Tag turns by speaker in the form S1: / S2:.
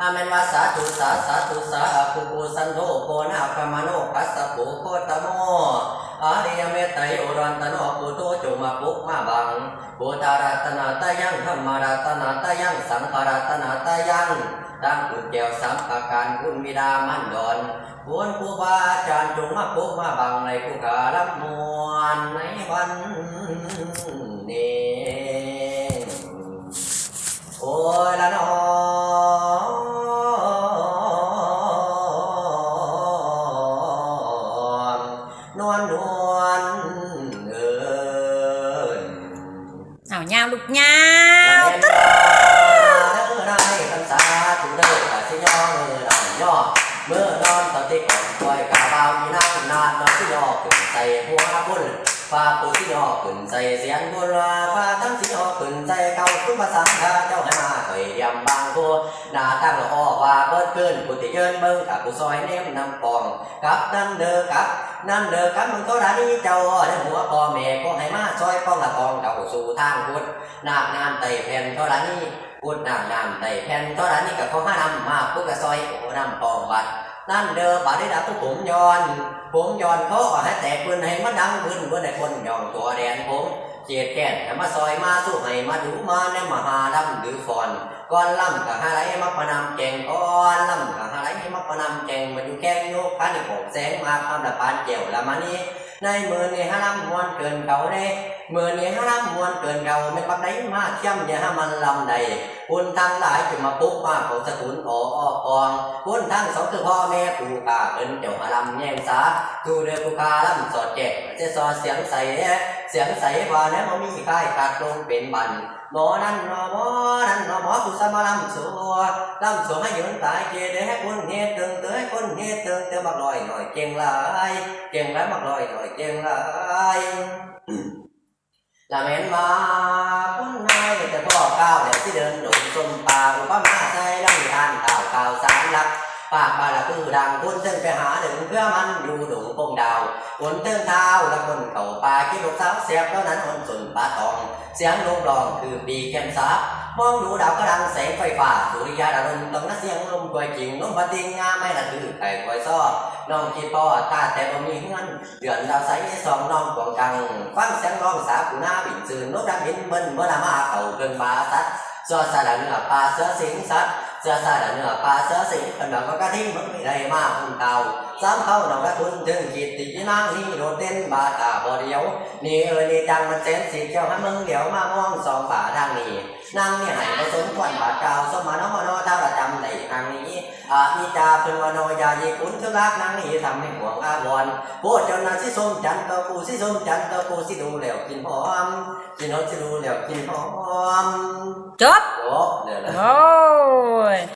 S1: อามันวาสาธุสาสาธุสาอาภูโกสันโธโกนาคามโนปัสสะโกโคตโมอาริยเมตไตโอรันตโนปุโตจุมาปุกมาบังปุตารัตนาตายังธรรมารัตนาตายังสังขารัตนาตายังตั้งกุญแกวสามปการคุณมิดามันดอนควรครูบาอาจารย์จงมาปุกมาบังในกุขารับมวลในวัน เอา
S2: ยาวลูกยา
S1: เวมื่อได้พรรษาถึงเด้อแต่สิย่อมือหลังย่อเมื่อนอนตอ นาบาวมีนั่งนานนอนที่ย่อขึ้นใส่หัวพุ่นฟ้าตั้งที่ย่อขึ้นใส่เก่าขึ้นมาสังฆาเจ้าให้มาเคยเดียมบางตัวหน้าตั้งละอ้อว่าเบิดขึ้นปุติเยินเบิ่งกับผู้ซอยเนมนำปองกับนั่นเด้อกับนั่นเด้อกับมึงเขาด่านี้เจ้าในหัวพ่อแม่ก็ให้มาซอยป้องละกองเก่าสู่ทางพุทธนาคงามไตแผ่นเท่าไรนี่พูดนางงามไตแผ่นเท่าไรนี่กับเขาห้านำมาปุ๊กกระซอยโอ้นำปองบัดนั่นเด้อบัดได้ดับทุกผมย้อน ผมย้อนเขาเอาให้แตกปืนให้มันดังปืนปืนในคนย้อนตัวแดนผม เจียดแก่นให้มาซอยมาสู้ให้มาดูมาในมหาดำหรือฟอนก้อนล่ำกับหาไรมาประนำแจงก้อนล่ำกับหาไรมาประนำแจงมาอยู่แกงโยกพันในผมแสงมาคำละปานเจียวละมานี้ในมืองในห้าลำมวนเกินเขาเน่ เมื่อนี้ห้ามมวนเกินเราไม่ปักได้มาเชื่อมอย่าห้ามันลำใดคุณทั้งหลายจะมาปุ๊บมาของสกุลอออกองคุณทั้งสองคือพ่อแม่ปู่กาเป็นเจ้าหาลำแย่งสาดูเดือผู้กาลำสอดแจกจะสอดเสียงใสเสียงใสว่าแล้วมันมีค่ายขาดลงเป็นบันหมอนั่นหมอหมอนั่นหมอหมอผู้สมาลำสัวลำสัวให้ยืนตายเกเดให้คนเฮตึงเตยคนเฮตึงเตยบักลอยหน่อยเก่งหลายเก่งหลายบักลอยหน่อยเก่งหลาย ละเมนมาคุณนายแต่พ่อก้าวแต่ที่เดินดุชมป่าอุปมาใจดังทานเต่าเก่าสารลักปากบาละคือดังคุณเส้นไปหาถึงเพื่อมันอยู่ดุงปงดาวคนเติ้งเท้าและคนเข่าป่าคิดลูกสาวเสียบเท่านั้นคนสุนป่าตอง เสียงลมรองคือปีแกนซับ มองดูดาวก็ดังแสงไฟฟ้าสุริยาดารุณต้องนัเสียงลมกวยจริงลมปฏิงงาไม่ละคือไข่กวยซ้อน้องคิดพ่อตาแต่บ่มีเงินเดือนดาวใสสองน้องกวางกังฟังเสียงร้องสาวกูหน้าบินซื่นนกดังบินเบิ้นเมื่อนามาเก่าเกินบาสัตเสื้อสาดเนื้อปลาเสือสิงสัตเสือสาดเนื้อปลาเสือสิงเป็นแบบก็กระทิ้งมันไม่ได้มาคุณเตาสามเข้าน้องกระทุนถึงขีดติดนางนี่โดดเต้นบาตาบ่เดียว นี่เออนี่จังมันเส้นสีเจ้าให้มึงเดี๋ยวมามองสองป่า นางนี้นางนี่ให้ผสมควันบาดเก่าสมานมโนท่าประจำในนางนี้อานิจาเป็นวโนยาเยกุนทุลักนางนี้ทำให้ห่วงอาวรพูดจนนาสิสมจันตัวกูสิสมจันตัวกูสิดูแล้วกินหอมกินหอมสิดูแล้วกินหอม
S2: จบ
S1: จบเลย
S2: โอ้ย